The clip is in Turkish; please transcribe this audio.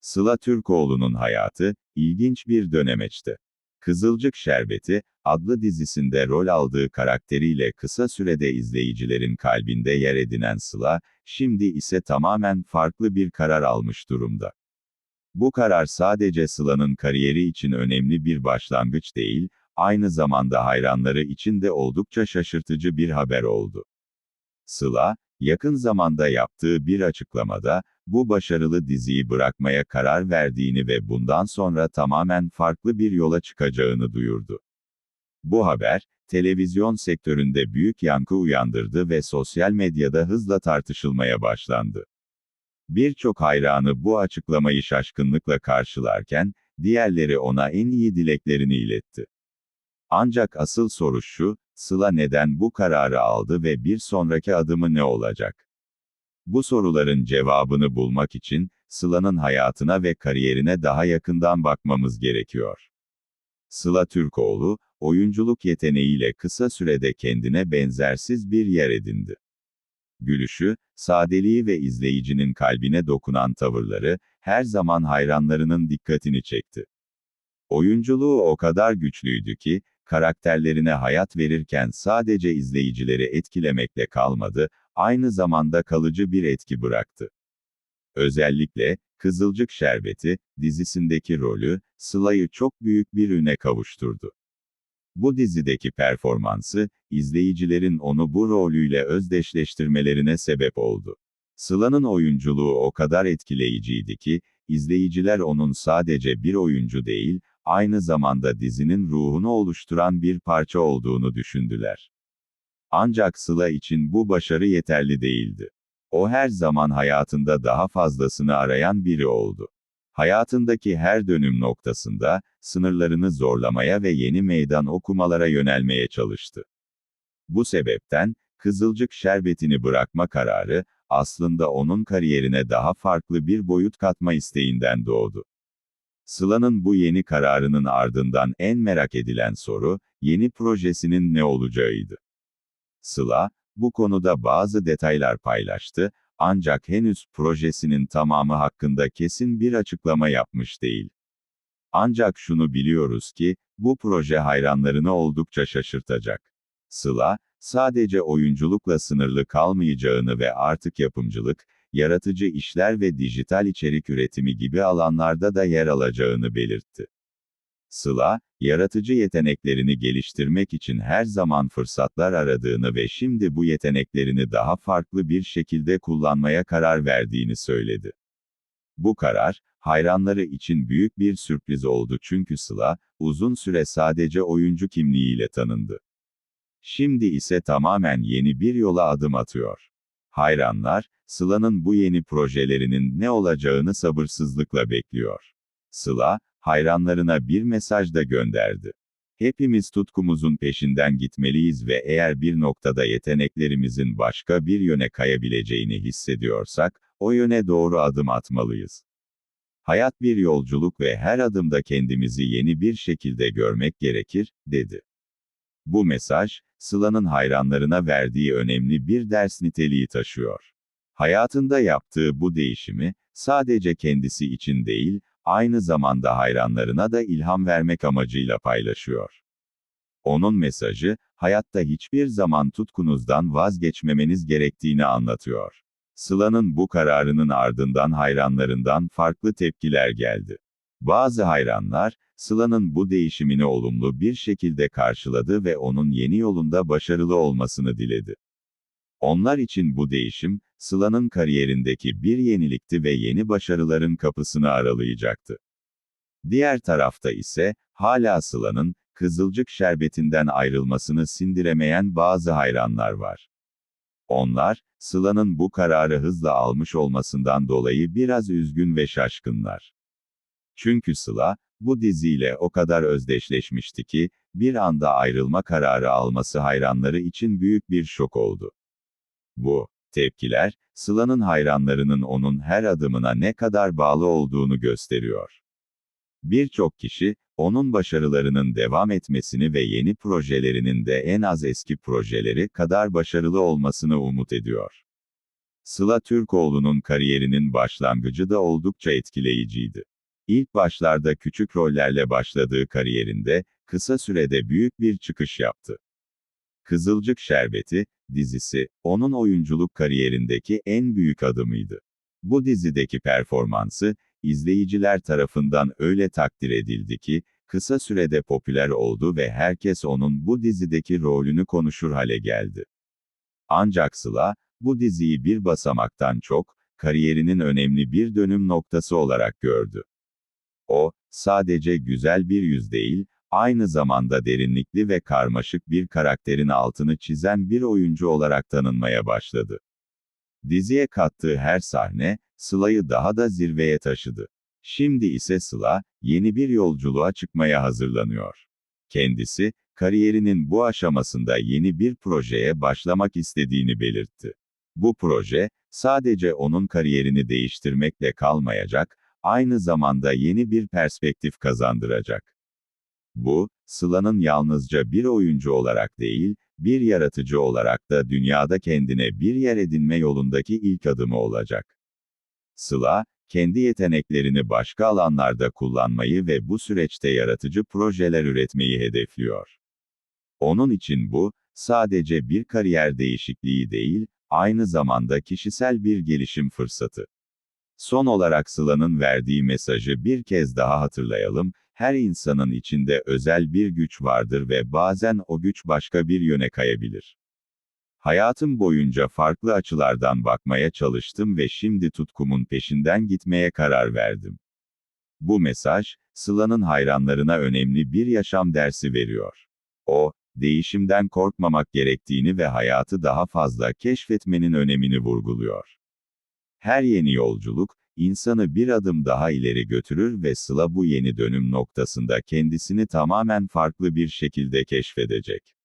Sıla Türkoğlu'nun hayatı, ilginç bir dönemeçti. Kızılcık Şerbeti, adlı dizisinde rol aldığı karakteriyle kısa sürede izleyicilerin kalbinde yer edinen Sıla, şimdi ise tamamen farklı bir karar almış durumda. Bu karar sadece Sıla'nın kariyeri için önemli bir başlangıç değil, aynı zamanda hayranları için de oldukça şaşırtıcı bir haber oldu. Sıla, yakın zamanda yaptığı bir açıklamada, bu başarılı diziyi bırakmaya karar verdiğini ve bundan sonra tamamen farklı bir yola çıkacağını duyurdu. Bu haber, televizyon sektöründe büyük yankı uyandırdı ve sosyal medyada hızla tartışılmaya başlandı. Birçok hayranı bu açıklamayı şaşkınlıkla karşılarken, diğerleri ona en iyi dileklerini iletti. Ancak asıl soru şu, Sıla neden bu kararı aldı ve bir sonraki adımı ne olacak? Bu soruların cevabını bulmak için, Sıla'nın hayatına ve kariyerine daha yakından bakmamız gerekiyor. Sıla Türkoğlu, oyunculuk yeteneğiyle kısa sürede kendine benzersiz bir yer edindi. Gülüşü, sadeliği ve izleyicinin kalbine dokunan tavırları, her zaman hayranlarının dikkatini çekti. Oyunculuğu o kadar güçlüydü ki, karakterlerine hayat verirken sadece izleyicileri etkilemekle kalmadı, aynı zamanda kalıcı bir etki bıraktı. Özellikle, Kızılcık Şerbeti, dizisindeki rolü, Sıla'yı çok büyük bir üne kavuşturdu. Bu dizideki performansı, izleyicilerin onu bu rolüyle özdeşleştirmelerine sebep oldu. Sıla'nın oyunculuğu o kadar etkileyiciydi ki, izleyiciler onun sadece bir oyuncu değil, aynı zamanda dizinin ruhunu oluşturan bir parça olduğunu düşündüler. Ancak Sıla için bu başarı yeterli değildi. O her zaman hayatında daha fazlasını arayan biri oldu. Hayatındaki her dönüm noktasında, sınırlarını zorlamaya ve yeni meydan okumalara yönelmeye çalıştı. Bu sebepten, Kızılcık şerbetini bırakma kararı, aslında onun kariyerine daha farklı bir boyut katma isteğinden doğdu. Sıla'nın bu yeni kararının ardından en merak edilen soru, yeni projesinin ne olacağıydı. Sıla, bu konuda bazı detaylar paylaştı, ancak henüz projesinin tamamı hakkında kesin bir açıklama yapmış değil. Ancak şunu biliyoruz ki, bu proje hayranlarını oldukça şaşırtacak. Sıla, sadece oyunculukla sınırlı kalmayacağını ve artık yapımcılık, yaratıcı işler ve dijital içerik üretimi gibi alanlarda da yer alacağını belirtti. Sıla, yaratıcı yeteneklerini geliştirmek için her zaman fırsatlar aradığını ve şimdi bu yeteneklerini daha farklı bir şekilde kullanmaya karar verdiğini söyledi. Bu karar, hayranları için büyük bir sürpriz oldu çünkü Sıla, uzun süre sadece oyuncu kimliğiyle tanındı. Şimdi ise tamamen yeni bir yola adım atıyor. Hayranlar, Sıla'nın bu yeni projelerinin ne olacağını sabırsızlıkla bekliyor. Sıla, hayranlarına bir mesaj da gönderdi. Hepimiz tutkumuzun peşinden gitmeliyiz ve eğer bir noktada yeteneklerimizin başka bir yöne kayabileceğini hissediyorsak, o yöne doğru adım atmalıyız. Hayat bir yolculuk ve her adımda kendimizi yeni bir şekilde görmek gerekir, dedi. Bu mesaj, Sıla'nın hayranlarına verdiği önemli bir ders niteliği taşıyor. Hayatında yaptığı bu değişimi, sadece kendisi için değil, aynı zamanda hayranlarına da ilham vermek amacıyla paylaşıyor. Onun mesajı, hayatta hiçbir zaman tutkunuzdan vazgeçmemeniz gerektiğini anlatıyor. Sıla'nın bu kararının ardından hayranlarından farklı tepkiler geldi. Bazı hayranlar, Sıla'nın bu değişimini olumlu bir şekilde karşıladı ve onun yeni yolunda başarılı olmasını diledi. Onlar için bu değişim, Sıla'nın kariyerindeki bir yenilikti ve yeni başarıların kapısını aralayacaktı. Diğer tarafta ise, hala Sıla'nın, Kızılcık şerbetinden ayrılmasını sindiremeyen bazı hayranlar var. Onlar, Sıla'nın bu kararı hızla almış olmasından dolayı biraz üzgün ve şaşkınlar. Çünkü Sıla, bu diziyle o kadar özdeşleşmişti ki, bir anda ayrılma kararı alması hayranları için büyük bir şok oldu. Bu tepkiler, Sıla'nın hayranlarının onun her adımına ne kadar bağlı olduğunu gösteriyor. Birçok kişi, onun başarılarının devam etmesini ve yeni projelerinin de en az eski projeleri kadar başarılı olmasını umut ediyor. Sıla Türkoğlu'nun kariyerinin başlangıcı da oldukça etkileyiciydi. İlk başlarda küçük rollerle başladığı kariyerinde, kısa sürede büyük bir çıkış yaptı. Kızılcık Şerbeti, dizisi, onun oyunculuk kariyerindeki en büyük adımıydı. Bu dizideki performansı, izleyiciler tarafından öyle takdir edildi ki, kısa sürede popüler oldu ve herkes onun bu dizideki rolünü konuşur hale geldi. Ancak Sıla, bu diziyi bir basamaktan çok, kariyerinin önemli bir dönüm noktası olarak gördü. O, sadece güzel bir yüz değil, aynı zamanda derinlikli ve karmaşık bir karakterin altını çizen bir oyuncu olarak tanınmaya başladı. Diziye kattığı her sahne, Sıla'yı daha da zirveye taşıdı. Şimdi ise Sıla, yeni bir yolculuğa çıkmaya hazırlanıyor. Kendisi, kariyerinin bu aşamasında yeni bir projeye başlamak istediğini belirtti. Bu proje, sadece onun kariyerini değiştirmekle kalmayacak, aynı zamanda yeni bir perspektif kazandıracak. Bu, Sıla'nın yalnızca bir oyuncu olarak değil, bir yaratıcı olarak da dünyada kendine bir yer edinme yolundaki ilk adımı olacak. Sıla, kendi yeteneklerini başka alanlarda kullanmayı ve bu süreçte yaratıcı projeler üretmeyi hedefliyor. Onun için bu, sadece bir kariyer değişikliği değil, aynı zamanda kişisel bir gelişim fırsatı. Son olarak Sıla'nın verdiği mesajı bir kez daha hatırlayalım, her insanın içinde özel bir güç vardır ve bazen o güç başka bir yöne kayabilir. Hayatım boyunca farklı açılardan bakmaya çalıştım ve şimdi tutkumun peşinden gitmeye karar verdim. Bu mesaj, Sıla'nın hayranlarına önemli bir yaşam dersi veriyor. O, değişimden korkmamak gerektiğini ve hayatı daha fazla keşfetmenin önemini vurguluyor. Her yeni yolculuk, insanı bir adım daha ileri götürür ve Sıla bu yeni dönüm noktasında kendisini tamamen farklı bir şekilde keşfedecek.